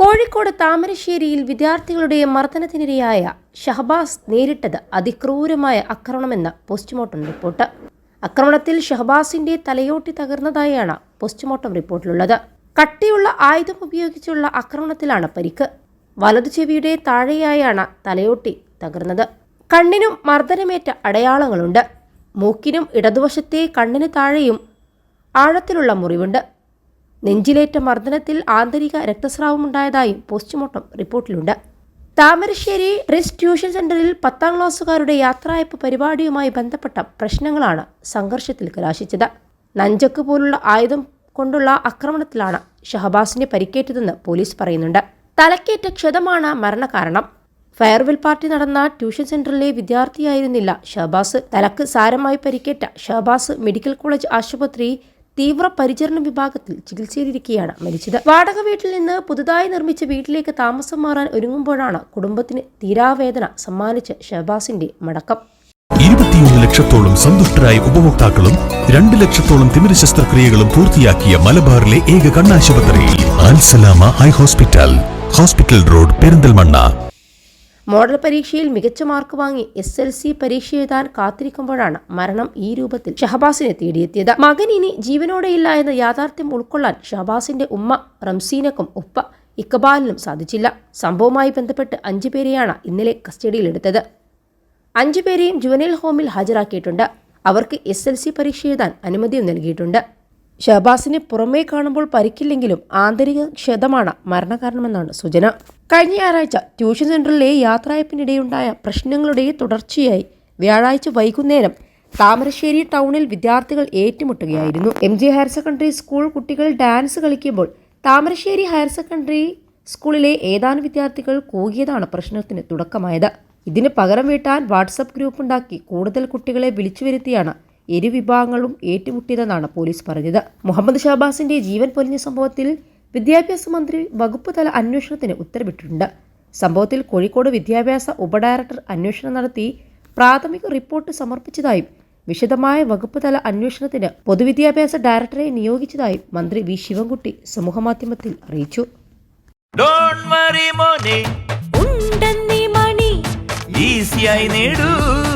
കോഴിക്കോട് താമരശ്ശേരിയിൽ വിദ്യാർത്ഥികളുടെ മർദ്ദനത്തിനിരയായ ഷഹബാസ് നേരിട്ടത് അതിക്രൂരമായ ആക്രമണമെന്ന് പോസ്റ്റ്മോർട്ടം റിപ്പോർട്ട്. ആക്രമണത്തിൽ ഷഹബാസിന്റെ തലയോട്ടി തകർന്നതായാണ് പോസ്റ്റ്മോർട്ടം റിപ്പോർട്ടിലുള്ളത്. കട്ടിയുള്ള ആയുധം ഉപയോഗിച്ചുള്ള ആക്രമണത്തിലാണ് പരിക്ക്. വലതു ചെവിയുടെ താഴെയായാണ് തലയോട്ടി തകർന്നത്. കണ്ണിനും മർദ്ദനമേറ്റ അടയാളങ്ങളുണ്ട്. മൂക്കിനും ഇടതുവശത്തെ കണ്ണിന് താഴെയും ആഴത്തിലുള്ള മുറിവുണ്ട്. നെഞ്ചിലേറ്റ മർദ്ദനത്തിൽ ആന്തരിക രക്തസ്രാവമുണ്ടായതായും പോസ്റ്റ്മോർട്ടം റിപ്പോർട്ടിലുണ്ട്. താമരശ്ശേരി ട്രിസ് ട്യൂഷൻ സെന്ററിൽ പത്താം ക്ലാസ്സുകാരുടെ യാത്രയപ്പ് പരിപാടിയുമായി ബന്ധപ്പെട്ട പ്രശ്നങ്ങളാണ് സംഘർഷത്തിൽ കലാശിച്ചത്. നഞ്ചക്ക് പോലുള്ള ആയുധം കൊണ്ടുള്ള ആക്രമണത്തിലാണ് ഷഹബാസിനെ പരിക്കേറ്റതെന്ന് പോലീസ് പറയുന്നുണ്ട്. തലക്കേറ്റ ക്ഷതമാണ് മരണകാരണം. ഫെയർവെൽ പാർട്ടി നടന്ന ട്യൂഷൻ സെന്ററിലെ വിദ്യാർത്ഥിയായിരുന്നില്ല ഷഹബാസ്. തലക്ക് സാരമായി പരിക്കേറ്റ ഷഹബാസ് മെഡിക്കൽ കോളേജ് ആശുപത്രി തീവ്ര പരിചരണ വിഭാഗത്തിൽ ചികിത്സയിലിരിക്കെയാണ് മരിച്ചത്. വാടക വീട്ടിൽ നിന്ന് പുതുതായി നിർമ്മിച്ച വീട്ടിലേക്ക് താമസം മാറാൻ ഒരുങ്ങുമ്പോഴാണ് കുടുംബത്തിന് തീരാവേദന സമ്മാനിച്ച് ഷഹബാസിന്റെ മടക്കം. ഇരുപത്തിയൊന്ന് ലക്ഷത്തോളം സന്തുഷ്ടരായ ഉപഭോക്താക്കളും രണ്ട് ലക്ഷത്തോളം തിമിര ശസ്ത്രക്രിയകളും പൂർത്തിയാക്കിയ മലബാറിലെ ഏക കണ്ണാശുപത്രി Alsalama high hospital hospital road Perinthalmanna. Model പരീക്ഷയിൽ മികച്ച മാർക്ക് വാങ്ങി എസ് എൽ സി പരീക്ഷ എഴുതാൻ കാത്തിരിക്കുമ്പോഴാണ് മരണം ഈ രൂപത്തിൽ ഷഹബാസിനെ തേടിയെത്തിയത്. മകൻ ഇനി ജീവനോടെയില്ല എന്ന യാഥാർത്ഥ്യം ഉൾക്കൊള്ളാൻ ഷഹബാസിന്റെ ഉമ്മ റംസീനക്കും ഉപ്പ ഇക്കബാലിനും സാധിച്ചില്ല. സംഭവവുമായി ബന്ധപ്പെട്ട് അഞ്ചു പേരെയാണ് ഇന്നലെ കസ്റ്റഡിയിലെടുത്തത്. അഞ്ചു പേരെയും ജുവനൈൽ ഹോമിൽ ഹാജരാക്കിയിട്ടുണ്ട്. അവർക്ക് എസ് എൽ സി പരീക്ഷ എഴുതാൻ അനുമതിയും നൽകിയിട്ടുണ്ട്. ഷഹബാസിനെ പുറമേ കാണുമ്പോൾ പരിക്കില്ലെങ്കിലും ആന്തരിക ക്ഷതമാണ് മരണകാരണമെന്നാണ് സൂചന. കഴിഞ്ഞ ഞായറാഴ്ച ട്യൂഷൻ സെന്ററിലെ യാത്രയപ്പിനിടെയുണ്ടായ പ്രശ്നങ്ങളുടെ തുടർച്ചയായി വ്യാഴാഴ്ച വൈകുന്നേരം താമരശ്ശേരി ടൗണിൽ വിദ്യാർത്ഥികൾ ഏറ്റുമുട്ടുകയായിരുന്നു. M G higher secondary school കുട്ടികൾ ഡാൻസ് കളിക്കുമ്പോൾ താമരശ്ശേരി ഹയർ സെക്കൻഡറി സ്കൂളിലെ ഏതാനും വിദ്യാർത്ഥികൾ കൂകിയതാണ് പ്രശ്നത്തിന് തുടക്കമായത്. ഇതിന് പകരം വീട്ടാൻ വാട്സപ്പ് ഗ്രൂപ്പ് ഉണ്ടാക്കി കൂടുതൽ കുട്ടികളെ വിളിച്ചു വരുത്തിയാണ് ഇരു വിഭാഗങ്ങളും ഏറ്റുമുട്ടിയതെന്നാണ് പോലീസ് പറഞ്ഞത്. മുഹമ്മദ് ഷാബാസിന്റെ ജീവൻ പൊലിഞ്ഞ സംഭവത്തിൽ വിദ്യാഭ്യാസ മന്ത്രി വകുപ്പ് തല അന്വേഷണത്തിന് ഉത്തരവിട്ടിട്ടുണ്ട്. സംഭവത്തിൽ കോഴിക്കോട് വിദ്യാഭ്യാസ ഉപഡയറക്ടർ അന്വേഷണം നടത്തി പ്രാഥമിക റിപ്പോർട്ട് സമർപ്പിച്ചതായും വിശദമായ വകുപ്പ് തല അന്വേഷണത്തിന് പൊതുവിദ്യാഭ്യാസ ഡയറക്ടറെ നിയോഗിച്ചതായും മന്ത്രി വി. ശിവൻകുട്ടി സമൂഹമാധ്യമത്തിൽ അറിയിച്ചു. ഡോൺ വറി മോനെ. ഉണ്ടെന്നീ മണി. ഈസിയായി നേടൂ.